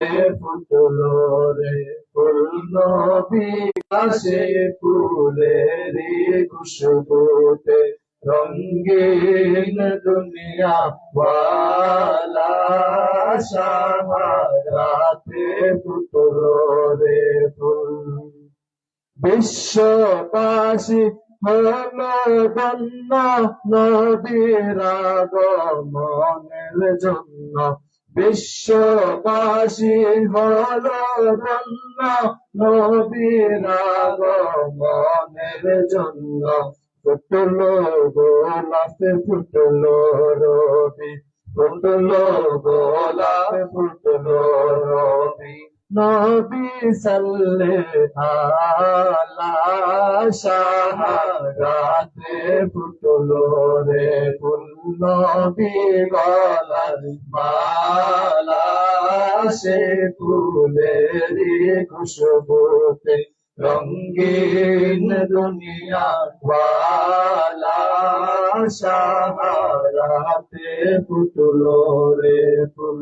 ফুটলো রে ফুল নবী কাশে ফুলেরি খুশবুতে রঙ্গিন দুনিয়া ওয়ালা শাহাদাতে ফুটলো রে ফুল। বিশ্ববাসী হলো নদীর আগমনের জন্য বিশ্ববাসী হল গণ্য নবীর আগমনের জন্য। ফুটল গোলাপে ফুটল রবি ফুটল গোলাপে ফুটলো নবী সাল্লে আলা শাহাদাতে ফুটলো রে ফুল নবী গলার মালা। সে ফুলেরি খুশবুতে রঙ্গিন দুনিয়া ওয়ালা শাহাদাতে ফুটলো রে ফুল